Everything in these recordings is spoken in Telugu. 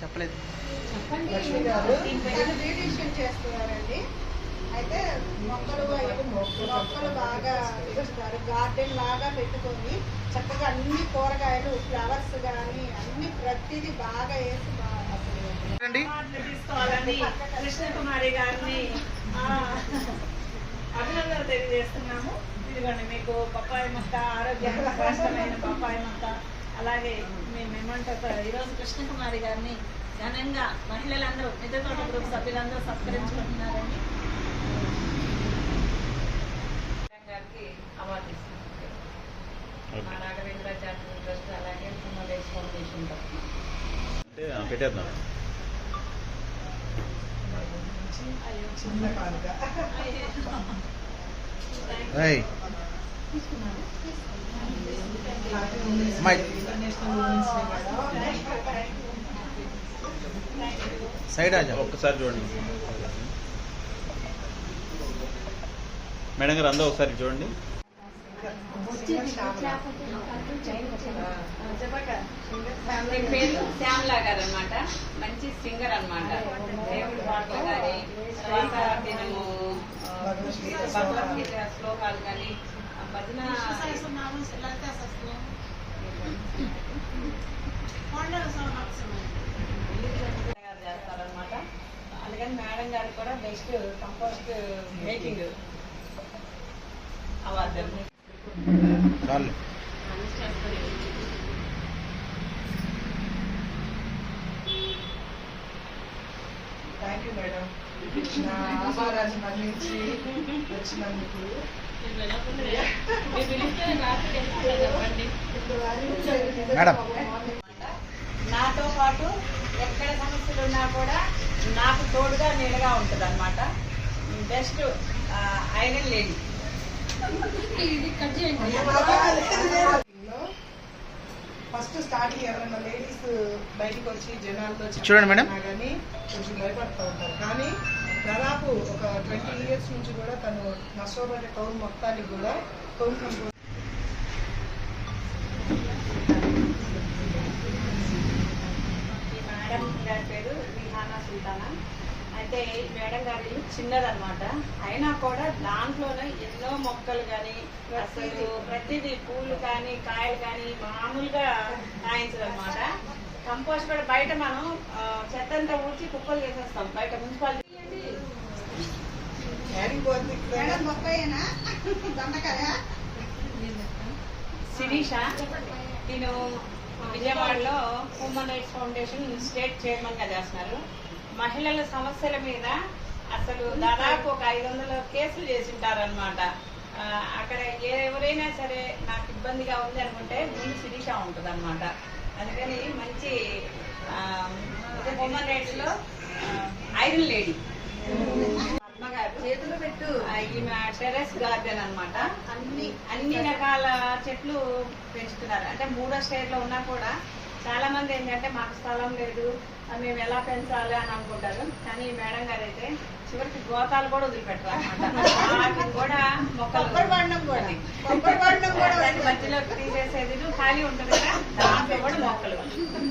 చెప్పలేదు. లక్ష్మి గారు బ్యూటిషియన్ చేస్తున్నారండి. అయితే మొక్కలు మొక్కలు బాగా ఇస్తారు. గార్డెన్ లాగా పెట్టుకొని చక్కగా అన్ని కూరగాయలు ఫ్లవర్స్ కానీ అన్ని ప్రతిదీ బాగా వేసి తీసుకోవాలని కృష్ణకుమారి గారిని ఆ, అభినందనలు తెలియజేస్తున్నాము. ఇదిగోండి మీకు పప్పాయి మొక్క ఆరోగ్యానికి శ్రేష్టమైన పప్పాయి మొక్క అలాగే మేము ఏమంటారు? ఈరోజు కృష్ణకుమారి గారిని ఘనంగా మహిళలందరూ మిద్దె తోట గ్రూప్ సభ్యులందరూ సత్కరించుకుంటున్నారండి గారికి అవార్డు ఇస్తున్నాం మా రాఘవేంద్ర చారిటబుల్ ట్రస్ట్ అలాగే సుమలేష్ ఫౌండేషన్ తరఫున. అంటే ఆ, పెట్టేద్దాం. అమ్మాయి సైడ్ ఒక్కసారి చూడండి. మేడం గారు అందరూ ఒకసారి చూడండి. పేరు శ్యామలా గారు అనమాట మంచి సింగర్ అన్నమాట. దేవుడి పాటలు కానీ శ్లోకాలు కానీ భజన గారు చేస్తారనమాట అందుకని మేడం గారు కూడా బెస్ట్ కంపోస్ట్ మేకింగ్ అవార్డు చాలు థ్యాంక్ యూ మేడం నా ఆహారాన్ని మన్నించి వచ్చినందుకు. నాతో పాటు ఎక్కడ సమస్యలు ఉన్నా కూడా నాకు తోడుగా నీడగా ఉంటుంది అనమాట best iron lady first starting ఎవరైనా లేడీస్ బయటకు వచ్చి జనాలతో చూడండి మేడం. కానీ కొంచెం భయపడుతూ ఉంటారు కానీ దాదాపు ఒక ట్వంటీ ఇయర్స్ నుంచి కూడా తను నష్టపోయే టౌన్ మొత్తానికి కూడా టౌన్ మేడం గారి పేరు రిహానా సుల్తానా. అయితే మేడం గారి ఇల్లు చిన్నదన్నమాట. అయినా కూడా దాంట్లోనే ఎన్నో మొక్కలు కానీ అసలు ప్రతిదీ పూలు కానీ కాయలు కానీ మామూలుగా కాయించదన్నమాట. కంపోస్ట్ కూడా బయట మనం ఆ, చెత్త అంతా ఊడ్చి కుప్పలు చేసేస్తాం. బయట మున్సిపాలిటీ శిరీష నేను విజయవాడలో హ్యూమన్ రైట్స్ ఫౌండేషన్ స్టేట్ చైర్మన్గా చేస్తున్నారు. మహిళల సమస్యల మీద అసలు దాదాపు ఒక ఐదు వందల కేసులు చేసింటారనమాట అక్కడ ఎవరైనా సరే నాకు ఇబ్బందిగా ఉంది అనుకుంటే ముందు శిరీష ఉంటుంది అనమాట అందుకని మంచి హ్యూమన్ రైట్స్లో ఐరన్ లేడీ. చేతులు పెట్టు. ఈమె టెర్రస్ గార్డెన్ అన్నమాట. అన్ని. అన్ని రకాల చెట్లు పెంచుతున్నారు. అంటే మూడో స్టేట్లో ఉన్నా కూడా చాలా మంది ఏంటంటే మాకు స్థలం లేదు మేము ఎలా పెంచాలి అని అనుకుంటారు. కానీ మేడం గారు అయితే చివరికి గోతాలు కూడా అనమాట వాటిని కూడా కొబ్బరి కూడా. కొబ్బరి కూడా మధ్యలో తీసేసేది. ఖాళీ ఉంటుంది కదా దాంట్లో కూడా మొక్కలు.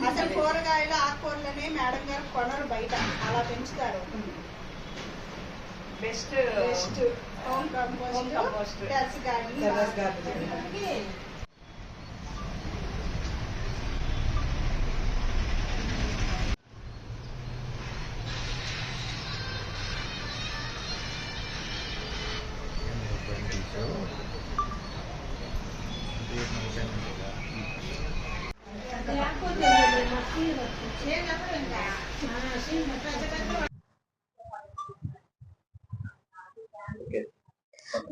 అసలు కూరగాయలు ఆకుకూరలని మేడం గారు కొనరు బయట. అలా పెంచుతారు. Best best home Home compost compost. Terrace garden terrace garden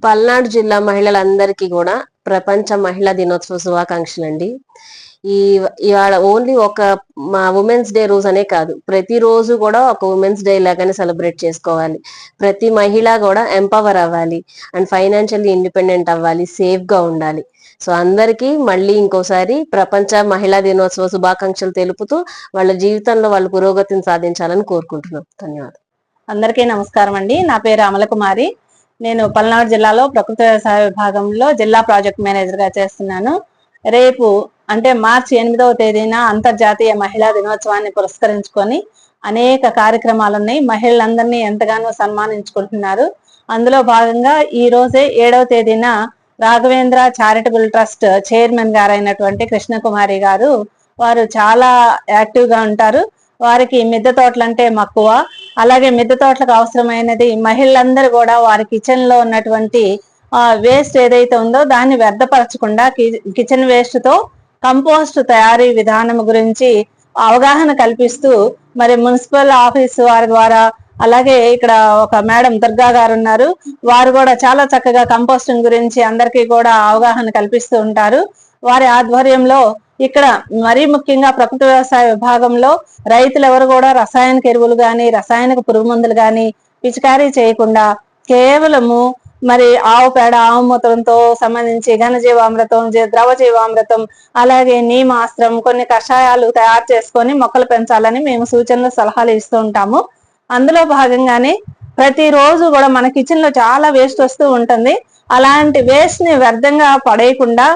Palnadu జిల్లా మహిళలందరికీ కూడా ప్రపంచ మహిళా దినోత్సవ శుభాకాంక్షలు అండి ఈ ఇవాళ ఓన్లీ ఒక మా ఉమెన్స్ డే రోజు అనే కాదు ప్రతి రోజు కూడా ఒక ఉమెన్స్ డే లాగానే సెలబ్రేట్ చేసుకోవాలి. ప్రతి మహిళ కూడా ఎంపవర్ అవ్వాలి అండ్ ఫైనాన్షియల్లీ ఇండిపెండెంట్ అవ్వాలి సేఫ్గా ఉండాలి. సో అందరికీ మళ్ళీ ఇంకోసారి ప్రపంచ మహిళా దినోత్సవ శుభాకాంక్షలు తెలుపుతూ వాళ్ళ జీవితంలో వాళ్ళ పురోగతిని సాధించాలని కోరుకుంటున్నాం. ధన్యవాదాలు. అందరికీ నమస్కారం అండి నా పేరు అమలకుమారి నేను పల్నాడు జిల్లాలో ప్రకృతి వ్యవసాయ విభాగంలో జిల్లా ప్రాజెక్ట్ మేనేజర్గా చేస్తున్నాను. రేపు అంటే మార్చి ఎనిమిదవ తేదీన అంతర్జాతీయ మహిళా దినోత్సవాన్ని పురస్కరించుకొని అనేక కార్యక్రమాలు ఉన్నాయి మహిళలందరినీ ఎంతగానో సన్మానించుకుంటున్నారు. అందులో భాగంగా ఈ రోజే ఏడవ తేదీన రాఘవేంద్ర చారిటబుల్ ట్రస్ట్ చైర్మన్ గారైనటువంటి కృష్ణకుమారి గారు వారు చాలా యాక్టివ్గా ఉంటారు. వారికి మిద్దె తోటలంటే మక్కువ అలాగే మిద్దె తోటలకు అవసరమైనది మహిళలందరూ కూడా వారి కిచెన్లో ఉన్నటువంటి వేస్ట్ ఏదైతే ఉందో దాన్ని వ్యర్థపరచకుండా కిచెన్ వేస్ట్తో కంపోస్ట్ తయారీ విధానం గురించి అవగాహన కల్పిస్తూ మరి మున్సిపల్ ఆఫీస్ వారి ద్వారా అలాగే ఇక్కడ ఒక మేడం దుర్గా గారు ఉన్నారు. వారు కూడా చాలా చక్కగా కంపోస్టింగ్ గురించి అందరికీ కూడా అవగాహన కల్పిస్తూ ఉంటారు. వారి ఆధ్వర్యంలో ఇక్కడ మరీ ముఖ్యంగా ప్రకృతి వ్యవసాయ విభాగంలో రైతులు ఎవరు కూడా రసాయనిక ఎరువులు గాని రసాయనిక పురుగు మందులు గాని పిచికారీ చేయకుండా కేవలము మరి ఆవు పేడ ఆవు మూత్రంతో సంబంధించి ఘనజీవామృతం ద్రవ జీవామృతం అలాగే నీమాస్త్రం కొన్ని కషాయాలు తయారు చేసుకొని మొక్కలు పెంచాలని మేము సూచనలు సలహాలు ఇస్తూ ఉంటాము. అందులో భాగంగానే ప్రతిరోజు కూడా మన కిచెన్లో చాలా వేస్ట్ వస్తూ ఉంటుంది. అలాంటి వేస్ట్ని వ్యర్థంగా పడేయకుండా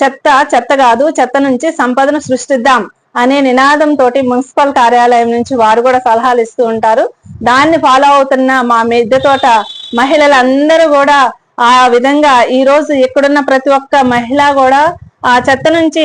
చెత్త చెత్త కాదు చెత్త నుంచి సంపదను సృష్టిద్దాం అనే నినాదం తోటి మున్సిపల్ కార్యాలయం నుంచి వారు కూడా సలహాలు ఇస్తూ ఉంటారు. దాన్ని ఫాలో అవుతున్న మా మిద్దె తోట మహిళలందరూ కూడా ఆ విధంగా ఈ రోజు ఇక్కడున్న ప్రతి ఒక్క మహిళ కూడా ఆ చెత్త నుంచి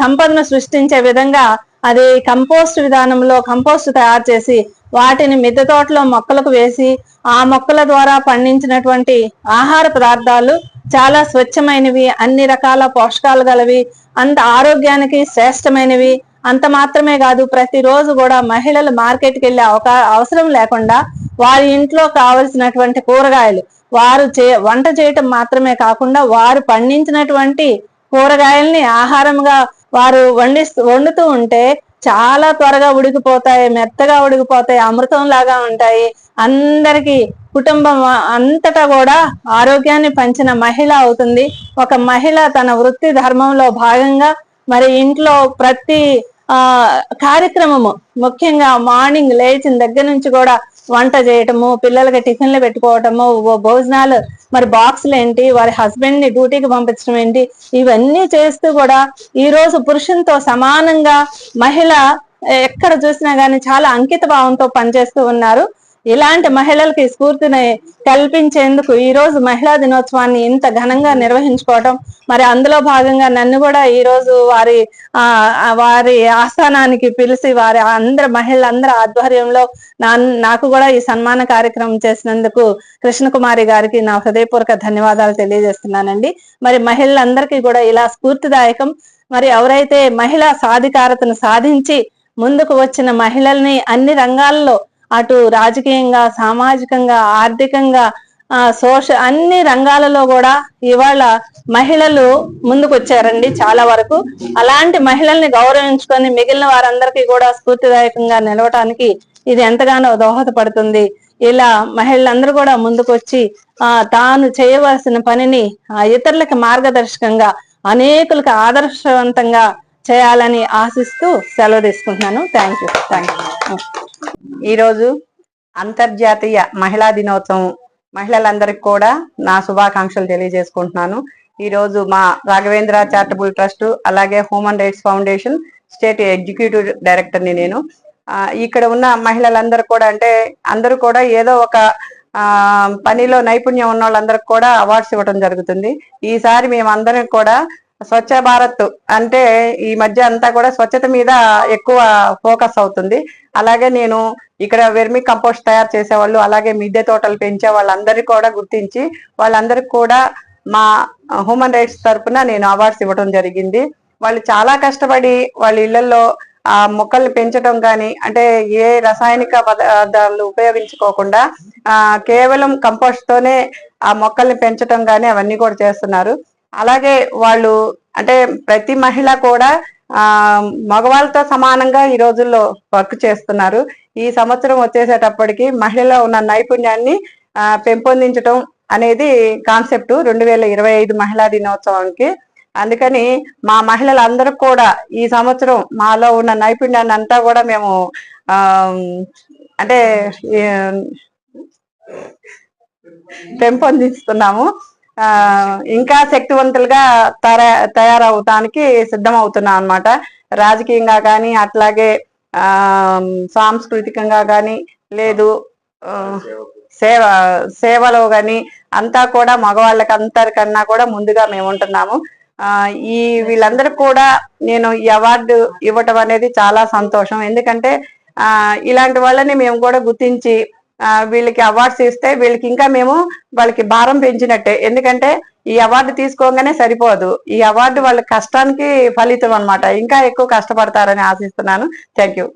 సంపదను సృష్టించే విధంగా అది కంపోస్ట్ విధానంలో కంపోస్ట్ తయారు చేసి వాటిని మిద్దె తోటలో మొక్కలకు వేసి ఆ మొక్కల ద్వారా పండించినటువంటి ఆహార పదార్థాలు చాలా స్వచ్ఛమైనవి అన్ని రకాల పోషకాలు గలవి అంత ఆరోగ్యానికి శ్రేష్టమైనవి. అంత మాత్రమే కాదు ప్రతిరోజు కూడా మహిళలు మార్కెట్కి వెళ్ళే అవకా అవసరం లేకుండా వారి ఇంట్లో కావలసినటువంటి కూరగాయలు వారు చే వంట చేయటం మాత్రమే కాకుండా వారు పండించినటువంటి కూరగాయల్ని ఆహారంగా వారు వండిస్తూ వండుతూ ఉంటే చాలా త్వరగా ఉడికిపోతాయి మెత్తగా ఉడికిపోతాయి అమృతం లాగా ఉంటాయి. అందరికి కుటుంబం అంతటా కూడా ఆరోగ్యాన్ని పంచిన మహిళ అవుతుంది. ఒక మహిళ తన వృత్తి ధర్మంలో భాగంగా మరి ఇంట్లో ప్రతి ఆ కార్యక్రమము ముఖ్యంగా మార్నింగ్ లేచిన దగ్గర నుంచి కూడా వంట చేయటము పిల్లలకి టిఫిన్లు పెట్టుకోవటము భోజనాలు మరి బాక్సులు ఏంటి? వారి హస్బెండ్ని డ్యూటీకి పంపించడం ఏంటి? ఇవన్నీ చేస్తూ కూడా ఈ రోజు పురుషునితో సమానంగా మహిళ ఎక్కడ చూసినా గానీ చాలా అంకిత భావంతో పనిచేస్తూ ఉన్నారు. ఇలాంటి మహిళలకి స్ఫూర్తిని కల్పించేందుకు ఈ రోజు మహిళా దినోత్సవాన్ని ఇంత ఘనంగా నిర్వహించుకోవటం మరి అందులో భాగంగా నన్ను కూడా ఈ రోజు వారి ఆ వారి ఆస్థానానికి పిలిచి వారి అందరి మహిళలందరి ఆధ్వర్యంలో నా- నాకు కూడా ఈ సన్మాన కార్యక్రమం చేసినందుకు కృష్ణకుమారి గారికి నా హృదయపూర్వక ధన్యవాదాలు తెలియజేస్తున్నానండి. మరి మహిళలందరికీ కూడా ఇలా స్ఫూర్తిదాయకం. మరి ఎవరైతే మహిళా సాధికారతను సాధించి ముందుకు వచ్చిన మహిళల్ని అన్ని రంగాల్లో అటు రాజకీయంగా సామాజికంగా ఆర్థికంగా ఆ సోష అన్ని రంగాలలో కూడా ఇవాళ మహిళలు ముందుకు వచ్చారండి చాలా వరకు. అలాంటి మహిళల్ని గౌరవించుకొని మిగిలిన వారందరికీ కూడా స్ఫూర్తిదాయకంగా నిలవటానికి ఇది ఎంతగానో దోహదపడుతుంది. ఇలా మహిళలందరూ కూడా ముందుకొచ్చి ఆ తాను చేయవలసిన పనిని ఆ ఇతరులకు మార్గదర్శకంగా అనేకులకు ఆదర్శవంతంగా చేయాలని ఆశిస్తూ సెలవు తీసుకుంటున్నాను. థ్యాంక్ యూ థ్యాంక్ యూ ఈరోజు అంతర్జాతీయ మహిళా దినోత్సవం మహిళలందరికీ కూడా నా శుభాకాంక్షలు తెలియజేసుకుంటున్నాను. ఈరోజు మా రాఘవేంద్ర చారిటబుల్ ట్రస్ట్ అలాగే human rights foundation state executive డైరెక్టర్ని నేను. ఆ, ఇక్కడ ఉన్న మహిళలందరూ కూడా అంటే అందరూ కూడా ఏదో ఒక ఆ పనిలో నైపుణ్యం ఉన్న వాళ్ళందరికి కూడా అవార్డ్స్ ఇవ్వడం జరుగుతుంది. ఈసారి మేమందరం కూడా స్వచ్ఛ భారత్ అంటే ఈ మధ్య అంతా కూడా స్వచ్ఛత మీద ఎక్కువ ఫోకస్ అవుతుంది. అలాగే నేను ఇక్కడ వెర్మి కంపోస్ట్ తయారు చేసేవాళ్ళు అలాగే మిద్దె తోటలు పెంచే వాళ్ళందరికీ కూడా గుర్తించి వాళ్ళందరికీ కూడా మా హ్యూమన్ రైట్స్ తరఫున నేను అవార్డ్స్ ఇవ్వడం జరిగింది. వాళ్ళు చాలా కష్టపడి వాళ్ళ ఇళ్ళలో ఆ మొక్కల్ని పెంచడం కానీ అంటే ఏ రసాయనిక పదార్థాలు ఉపయోగించుకోకుండా ఆ కేవలం కంపోస్ట్ తోనే ఆ మొక్కల్ని పెంచడం కానీ అవన్నీ కూడా చేస్తున్నారు. అలాగే వాళ్ళు అంటే ప్రతి మహిళ కూడా ఆ మగవాళ్ళతో సమానంగా ఈ రోజుల్లో వర్క్ చేస్తున్నారు. ఈ సంవత్సరం వచ్చేసేటప్పటికి మహిళలో ఉన్న నైపుణ్యాన్ని పెంపొందించడం అనేది కాన్సెప్ట్ రెండు వేల ఇరవై ఐదు మహిళా దినోత్సవానికి. అందుకని మా మహిళలందరూ కూడా ఈ సంవత్సరం మాలో ఉన్న నైపుణ్యాన్ని అంతా కూడా మేము అంటే పెంపొందిస్తున్నాము. ఇంకా శక్తివంతులుగా తయార తయారవటానికి సిద్ధం అవుతున్నాం అనమాట రాజకీయంగా కానీ అట్లాగే ఆ సాంస్కృతికంగా కానీ లేదు సేవ సేవలో కానీ అంతా కూడా మగవాళ్ళకి అందరికన్నా కూడా ముందుగా మేము ఉంటున్నాము ఈ వీళ్ళందరికీ కూడా నేను ఈ అవార్డు ఇవ్వటం అనేది చాలా సంతోషం. ఎందుకంటే ఇలాంటి వాళ్ళని మేము కూడా గుర్తించి వీళ్ళకి అవార్డ్స్ ఇస్తే వీళ్ళకి ఇంకా మేము వాళ్ళకి భారం పెంచినట్టే. ఎందుకంటే ఈ అవార్డు తీసుకోగానే సరిపోదు. ఈ అవార్డు వాళ్ళ కష్టానికి ఫలితం అన్నమాట. ఇంకా ఎక్కువ కష్టపడతారని ఆశిస్తున్నాను. Thank you.